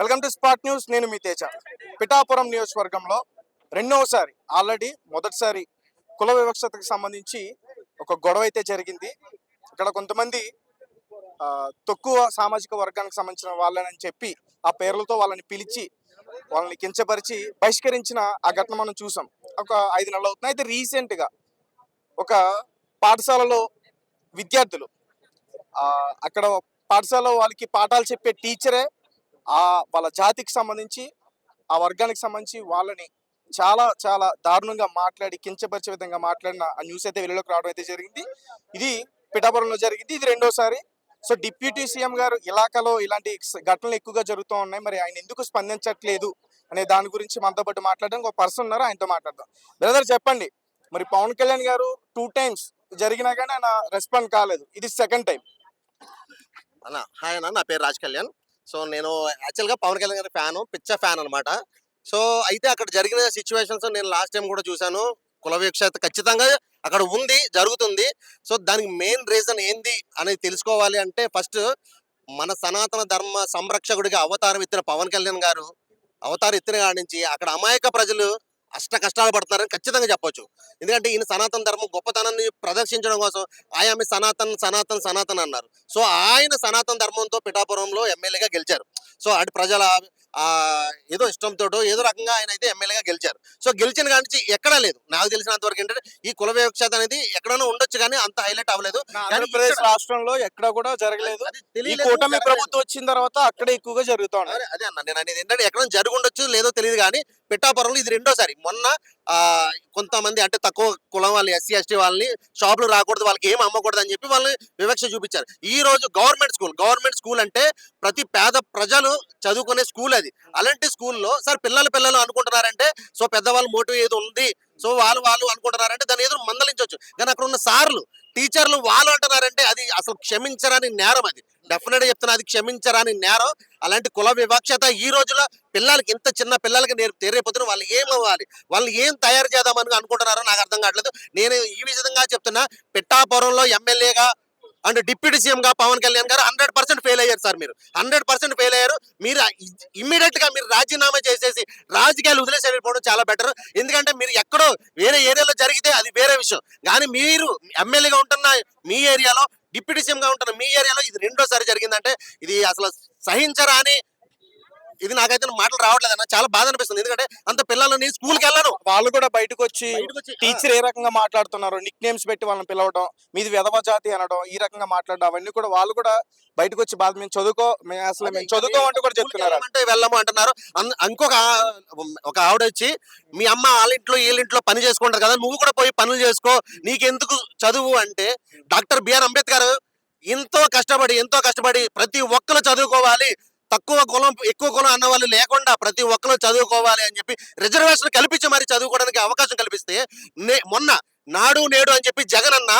Welcome to spot news. నేను మీ తేజ. పిఠాపురం నియోజకవర్గంలో రెండవసారి ఆల్రెడీ మొదటిసారి కుల వివక్షతకు సంబంధించి ఒక గొడవ అయితే జరిగింది. ఇక్కడ కొంతమంది తక్కువ సామాజిక వర్గానికి సంబంధించిన వాళ్ళని చెప్పి ఆ పేర్లతో వాళ్ళని పిలిచి వాళ్ళని కించపరిచి బహిష్కరించిన ఆ ఘటన మనం చూసాం. ఒక ఐదు నెలలు అవుతుంది అయితే రీసెంట్గా ఒక పాఠశాలలో విద్యార్థులు అక్కడ పాఠశాలలో వాళ్ళకి పాఠాలు చెప్పే టీచరే ఆ వాళ్ళ జాతికి సంబంధించి ఆ వర్గానికి సంబంధించి వాళ్ళని చాలా చాలా దారుణంగా మాట్లాడి కించపరిచే విధంగా మాట్లాడిన ఆ న్యూస్ అయితే వెలుగులోకి రావడం అయితే జరిగింది. ఇది పిఠాపురంలో జరిగింది. ఇది రెండోసారి. సో డిప్యూటీ సీఎం గారు ఇలాకాలో ఇలాంటి ఘటనలు ఎక్కువగా జరుగుతూ ఉన్నాయి. మరి ఆయన ఎందుకు స్పందించట్లేదు అనే దాని గురించి మనతో పాటు మాట్లాడడం ఒక పర్సన్ ఉన్నారు. ఆయనతో మాట్లాడదాం. బ్రదర్ చెప్పండి. మరి పవన్ కళ్యాణ్ గారు టూ టైమ్స్ జరిగినా కానీ ఆయన రెస్పాండ్ కాలేదు. ఇది సెకండ్ టైం అన్న హాయ్ అన్న. నా పేరు రాజ్ కళ్యాణ్. సో నేను యాక్చువల్గా పవన్ కళ్యాణ్ గారి ఫ్యాను పిచ్చ ఫ్యాన్ అనమాట సో అయితే అక్కడ జరిగిన సిచ్యువేషన్స్ నేను లాస్ట్ టైం కూడా చూశాను. కుల వివక్షత ఖచ్చితంగా అక్కడ ఉంది జరుగుతుంది. సో దానికి మెయిన్ రీజన్ ఏంది అనేది తెలుసుకోవాలి అంటే ఫస్ట్ మన సనాతన ధర్మ సంరక్షకుడిగా అవతారం ఎత్తిన పవన్ కళ్యాణ్ గారు అవతారం ఎత్తిన కాడి నుంచి అక్కడ అమాయక ప్రజలు అష్ట కష్టాలు పడుతున్నారని ఖచ్చితంగా చెప్పొచ్చు. ఎందుకంటే ఈయన సనాతన ధర్మం గొప్పతనాన్ని ప్రదర్శించడం కోసం ఆయామి సనాతన్ సనాతన్ సనాతన్ అన్నారు. సో ఆయన సనాతన ధర్మంతో పిఠాపురంలో ఎమ్మెల్యేగా గెలిచారు. సో అటు ప్రజల ఏదో ఇష్టంతో ఏదో రకంగా ఆయన అయితే ఎమ్మెల్యేగా గెలిచారు. సో గెలిచిన కాడి నుంచి ఎక్కడా లేదు. నాకు తెలిసినంత వరకు ఏంటంటే ఈ కుల వివక్షత అనేది ఎక్కడైనా ఉండొచ్చు కానీ అంత హైలైట్ అవ్వలేదు. కానీ ఆంధ్రప్రదేశ్ రాష్ట్రంలో ఎక్కడ కూడా జరగలేదు. ఈ కూటమి. ప్రభుత్వం వచ్చిన తర్వాత అక్కడే ఎక్కువగా జరుగుతూ ఉన్నాయి అదే అన్న. నేను అనేది ఏంటంటే ఎక్కడ జరిగి ఉండొచ్చు లేదో తెలియదు కానీ పిఠాపురంలో ఇది రెండోసారి. మొన్న ఆ కొంతమంది అంటే తక్కువ కులం వాళ్ళు ఎస్సీ ఎస్టీ వాళ్ళని షాపులు రాకూడదు వాళ్ళకి ఏం అమ్మకూడదు అని చెప్పి వాళ్ళని వివక్ష చూపించారు. ఈ రోజు గవర్నమెంట్ స్కూల్ గవర్నమెంట్ స్కూల్ అంటే ప్రతి పేద ప్రజలు చదువుకునే స్కూల్ అది అలాంటి స్కూల్లో సార్ పిల్లలు పిల్లలు అనుకుంటున్నారంటే సో పెద్దవాళ్ళు మోటివ్ ఏది ఉంది సో వాళ్ళు వాళ్ళు అనుకుంటున్నారంటే దాని ఏదో మందలించవచ్చు కానీ అక్కడ ఉన్న సార్లు టీచర్లు వాళ్ళు అంటున్నారంటే అది అసలు క్షమించరాని నేరం అది. డెఫినెట్గా చెప్తున్నా అది క్షమించరాని నేరం. అలాంటి కుల వివక్షత ఈ రోజులో పిల్లలకి ఇంత చిన్న పిల్లలకి నేర్పు తెలియపోతున్న వాళ్ళు ఏం అవ్వాలి? వాళ్ళు ఏం తయారు చేద్దామని అనుకుంటున్నారో నాకు అర్థం కావట్లేదు. నేను ఈ విధంగా చెప్తున్నా పిట్టాపురంలో ఎమ్మెల్యేగా అండ్ డిప్యూటీ సీఎంగా పవన్ కళ్యాణ్ గారు హండ్రెడ్ పర్సెంట్ ఫెయిల్ అయ్యారు సార్ మీరు. హండ్రెడ్ పర్సెంట్ ఫెయిల్ అయ్యారు. మీరు ఇమ్మీడియట్గా మీరు రాజీనామా చేసేసి రాజకీయాలు వదిలేసి వెళ్ళిపోవడం చాలా బెటర్ ఎందుకంటే మీరు ఎక్కడో వేరే ఏరియాలో జరిగితే అది వేరే విషయం. కానీ మీరు ఎమ్మెల్యేగా ఉంటున్న మీ ఏరియాలో డిప్యూటీ సీఎంగా ఉంటున్న మీ ఏరియాలో ఇది రెండోసారి జరిగిందంటే ఇది అసలు సహించరా అని ఇది నాకైతే మాటలు రావట్లేదు అన్న చాలా బాధ అనిపిస్తుంది. ఎందుకంటే అంత పిల్లలు నేను స్కూల్కి వెళ్ళను. వాళ్ళు కూడా బయటకు వచ్చి టీచర్ ఏ రకంగా మాట్లాడుతున్నారు నిక్ నేమ్స్ పెట్టి వాళ్ళని పిలవడం మీది విధవ జాతి అనడం ఈ రకంగా మాట్లాడడం అవన్నీ కూడా వాళ్ళు కూడా బయటకు వచ్చి బాధ మేము చదువుకో మేము అసలు మేము చదువుకోమంటూ కూడా చెప్తున్నారు. అంటే వెళ్ళము అంటున్నారు. ఇంకొక ఒక ఆవిడ వచ్చి మీ అమ్మ వాళ్ళ ఇంట్లో వీళ్ళ ఇంట్లో పని చేసుకుంటారు కదా నువ్వు కూడా పోయి పనులు చేసుకో నీకెందుకు చదువు? అంటే డాక్టర్ బిఆర్ అంబేద్కర్ ఎంతో కష్టపడి ఎంతో కష్టపడి ప్రతి ఒక్కరు చదువుకోవాలి తక్కువ కులం ఎక్కువ కులం అన్న వాళ్ళు లేకుండా ప్రతి ఒక్కరు చదువుకోవాలి అని చెప్పి రిజర్వేషన్ కల్పించి మరి చదువుకోవడానికి అవకాశం కల్పిస్తే నే- మొన్న నాడు నేడు అని చెప్పి జగన్ అన్న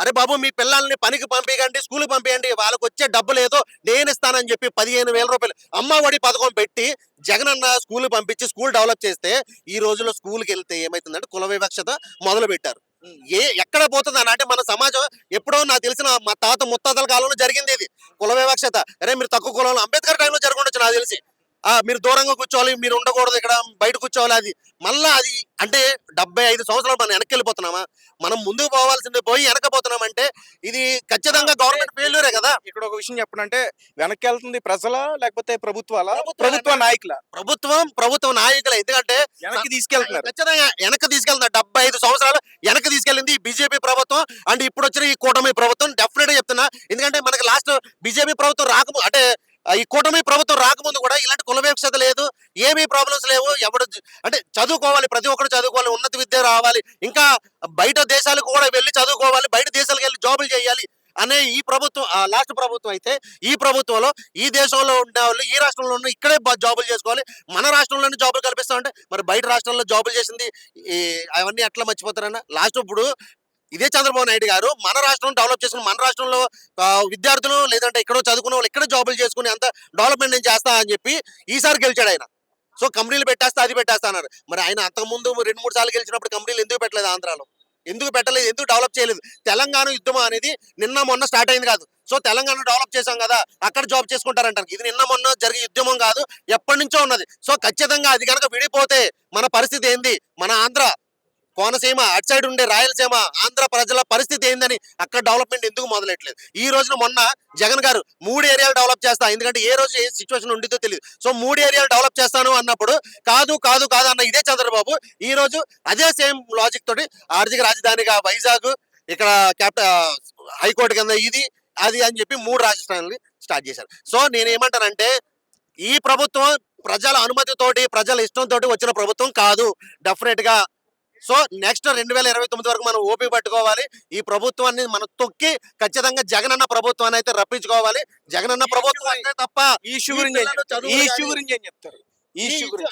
అరే బాబు మీ పిల్లల్ని పనికి పంపించండి స్కూల్కి పంపించండి వాళ్ళకి వచ్చే డబ్బులు ఏదో నేను ఇస్తానని చెప్పి పదిహేను వేల రూపాయలు అమ్మ ఒడి పథకం పెట్టి జగన్ అన్న స్కూల్ పంపించి స్కూల్ డెవలప్ చేస్తే ఈ రోజులో స్కూల్కి వెళ్తే ఏమైతుందంటే కుల వివక్షత మొదలు పెట్టారు ఏ ఎక్కడ పోతుంది అని అంటే ఎప్పుడో నాకు తెలిసిన మా తాత ముత్తాతల కాలంలో జరిగింది ఇది. కుల వివక్షత. అరే మీరు తక్కువ కులంలో అంబేద్కర్ టైంలో జరగఉండొచ్చు నాకు తెలిసి. ఆ మీరు దూరంగా కూర్చోవాలి మీరు ఉండకూడదు ఇక్కడ బయట కూర్చోవాలి అది. మళ్ళా అది అంటే డెబ్బై ఐదు సంవత్సరాలు మనం వెనక్కి వెళ్ళిపోతున్నామా మనం ముందుకు పోవాల్సింది పోయి వెనకపోతున్నామంటే ఇది ఖచ్చితంగా గవర్నమెంట్ ఫెయిల్యూరే కదా? ఇక్కడ ఒక విషయం చెప్పనంటే వెనక్కి వెళ్తుంది ప్రజల లేకపోతే ప్రభుత్వాల? ప్రభుత్వాల ప్రభుత్వ నాయకుల? ప్రభుత్వం ప్రభుత్వ నాయకులు. ఎందుకంటే వెనక్కి తీసుకెళ్తున్నారు. ఖచ్చితంగా వెనక్కి తీసుకెళ్తున్నారు. డెబ్బై ఐదు సంవత్సరాలు ఈ బీజేపీ ప్రభుత్వం అండ్ ఇప్పుడు వచ్చిన ఈ కూటమి ప్రభుత్వం డెఫినెట్గా చెప్తున్నా. ఎందుకంటే మనకి లాస్ట్ బీజేపీ ప్రభుత్వం రాకము అంటే ఈ కూటమి ప్రభుత్వం రాకముందు కూడా ఇలాంటి కులవేక్షత లేదు. ఏమీ ప్రాబ్లమ్స్ లేవు. ఎవడు అంటే చదువుకోవాలి. ప్రతి ఒక్కరు చదువుకోవాలి. ఉన్నత విద్య రావాలి. ఇంకా బయట దేశాలకు కూడా వెళ్ళి చదువుకోవాలి. బయట దేశాలకు వెళ్ళి జాబులు చేయాలి అనే ఈ ప్రభుత్వం ఆ లాస్ట్ ప్రభుత్వం అయితే ఈ ప్రభుత్వంలో ఈ దేశంలో ఉండే వాళ్ళు ఈ రాష్ట్రంలో ఇక్కడే జాబులు చేసుకోవాలి. మన రాష్ట్రంలోనే జాబులు అంటే మరి బయట రాష్ట్రాల్లో జాబులు చేసింది అవన్నీ ఎట్లా మర్చిపోతారన్న? లాస్ట్ ఇప్పుడు ఇదే చంద్రబాబు నాయుడు గారు మన రాష్ట్రం డెవలప్ చేసుకుని మన రాష్ట్రంలో విద్యార్థులు లేదంటే ఎక్కడో చదువుకున్న వాళ్ళు ఇక్కడ జాబులు చేసుకుని అంత డెవలప్మెంట్ నేను చేస్తా అని చెప్పి ఈసారి గెలిచాడు ఆయన. సో కంపెనీలు పెట్టేస్తా అది పెట్టేస్తా అన్నారు. మరి ఆయన అంతకుముందు రెండు మూడు సార్లు గెలిచినప్పుడు కంపెనీలు ఎందుకు పెట్టలేదు ఆంధ్రాలో? ఎందుకు పెట్టలేదు ఎందుకు డెవలప్ చేయలేదు? తెలంగాణ యుద్ధం అనేది నిన్న మొన్న స్టార్ట్ అయింది కాదు. సో తెలంగాణ డెవలప్ చేశాం కదా అక్కడ జాబ్ చేసుకుంటారంటారు. ఇది నిన్న మొన్న జరిగే కాదు ఎప్పటి నుంచో ఉన్నది. సో ఖచ్చితంగా అది కనుక విడిపోతే మన పరిస్థితి ఏంది? మన ఆంధ్ర కోనసీమ అటు సైడ్ ఉండే రాయలసీమ ఆంధ్ర ప్రజల పరిస్థితి ఏందని అక్కడ డెవలప్మెంట్ ఎందుకు మొదలెట్లేదు ఈ రోజున మొన్న జగన్ గారు మూడు ఏరియాలు డెవలప్ చేస్తా ఎందుకంటే ఏ రోజు ఏ సిచ్యువేషన్ ఉండిద్దో తెలియదు సో మూడు ఏరియాలు డెవలప్ చేస్తాను అన్నప్పుడు కాదు కాదు కాదు అన్న ఇదే చంద్రబాబు. ఈ రోజు అదే సేమ్ లాజిక్ తోటి ఆర్థిక రాజధానిగా వైజాగ్ ఇక్కడ క్యాపిటల్ హైకోర్టు కింద ఇది అది అని చెప్పి మూడు రాజధానులు స్టార్ట్ చేశారు. సో నేను ఏమంటానంటే ఈ ప్రభుత్వం ప్రజల అనుమతితోటి ప్రజల ఇష్టంతో వచ్చిన ప్రభుత్వం కాదు. డెఫినెట్గా. సో నెక్స్ట్ రెండు వేల ఇరవై తొమ్మిది వరకు మనం ఓపి పట్టుకోవాలి. ఈ ప్రభుత్వాన్ని మనం తొక్కి ఖచ్చితంగా జగనన్న ప్రభుత్వాన్ని అయితే రప్పించుకోవాలి. జగనన్న ప్రభుత్వం అంటే తప్ప ఈ ఇష్యూ గురించి పిల్లలు చెప్తారు?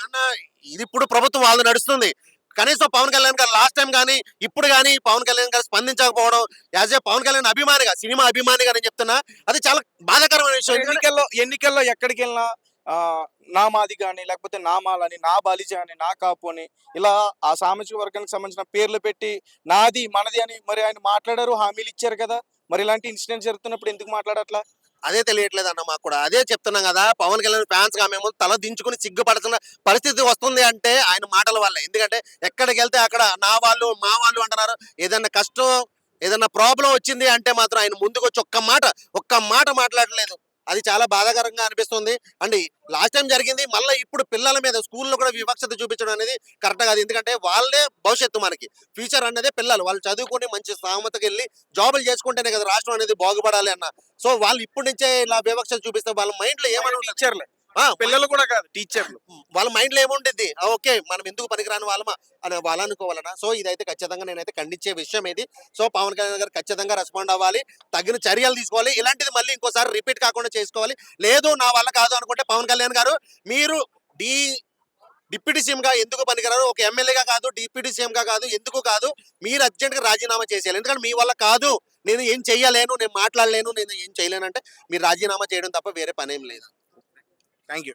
అన్న ఇది ఇప్పుడు ప్రభుత్వం వాళ్ళు నడుస్తుంది. కనీసం పవన్ కళ్యాణ్ గారు లాస్ట్ టైం కానీ ఇప్పుడు కానీ పవన్ కళ్యాణ్ గారు స్పందించకపోవడం యాజ్ ఏ పవన్ కళ్యాణ్ అభిమానిగా సినిమా అభిమానిగా నేను చెప్తున్నా అది చాలా బాధాకరమైన విషయం. ఎన్నికల్లో ఎన్నికల్లో ఎక్కడికి వెళ్ళినా నా మాది కానీ లేకపోతే నా మాలని నా బాలిజ అని నా కాపు అని ఇలా ఆ సామాజిక వర్గానికి సంబంధించిన పేర్లు పెట్టి నాది మనది అని మరి ఆయన మాట్లాడారు హామీలు ఇచ్చారు కదా? మరి ఇలాంటి ఇన్సిడెంట్ జరుగుతున్నప్పుడు ఎందుకు మాట్లాడట్లా? అదే తెలియట్లేదు అన్న మాకు కూడా. అదే చెప్తున్నాం కదా పవన్ కళ్యాణ్ ఫ్యాన్స్గా మేము తల దించుకుని సిగ్గుపడుతున్న పరిస్థితి వస్తుంది అంటే ఆయన మాటల వల్ల. ఎందుకంటే ఎక్కడికి వెళ్తే అక్కడ నా వాళ్ళు మా వాళ్ళు అంటున్నారు ఏదైనా కష్టం ఏదైనా ప్రాబ్లం వచ్చింది అంటే మాత్రం ఆయన ముందుకు వచ్చి ఒక్క మాట ఒక్క మాట మాట్లాడలేదు. అది చాలా బాధాకరంగా అనిపిస్తుంది. అండ్ లాస్ట్ టైం జరిగింది మళ్ళీ ఇప్పుడు పిల్లల మీద స్కూల్లో కూడా వివక్షత చూపించడం అనేది కరెక్ట్ కాదు. ఎందుకంటే వాళ్ళే భవిష్యత్తు మనకి. ఫ్యూచర్ అనేది పిల్లలు. వాళ్ళు చదువుకొని మంచి స్థామతకి వెళ్ళి జాబులు చేసుకుంటేనే కదా రాష్ట్రం అనేది బాగుపడాలి అన్న. సో వాళ్ళు ఇప్పటి నుంచే ఇలా వివక్షత చూపిస్తే వాళ్ళ మైండ్లో ఏమని టీచర్లే. పిల్లలు కూడా కాదు టీచర్లు. వాళ్ళ మైండ్లో ఏముంటుంది ఓకే మనం ఎందుకు పనికిరాని వాళ్ళమా? అని వాళ్ళు అనుకోవాలనా? సో ఇదైతే ఖచ్చితంగా నేనైతే ఖండించే విషయం ఇది. సో పవన్ కళ్యాణ్ గారు ఖచ్చితంగా రెస్పాండ్ అవ్వాలి. తగిన చర్యలు తీసుకోవాలి. ఇలాంటిది మళ్ళీ ఇంకోసారి రిపీట్ కాకుండా చేసుకోవాలి. లేదు నా వల్ల కాదు అనుకుంటే పవన్ కళ్యాణ్ గారు మీరు డి డిప్యూటీ సీఎం గా ఎందుకు పనికిరారు? ఒక ఎమ్మెల్యేగా కాదు డిప్యూటీ సీఎం గా కాదు ఎందుకు కాదు? మీరు అర్జెంట్గా రాజీనామా చేసేయాలి. ఎందుకంటే మీ వల్ల కాదు. నేను ఏం చెయ్యలేను నేను మాట్లాడలేను నేను ఏం చేయలేను అంటే మీరు రాజీనామా చేయడం తప్ప వేరే పనేం లేదు. Thank you.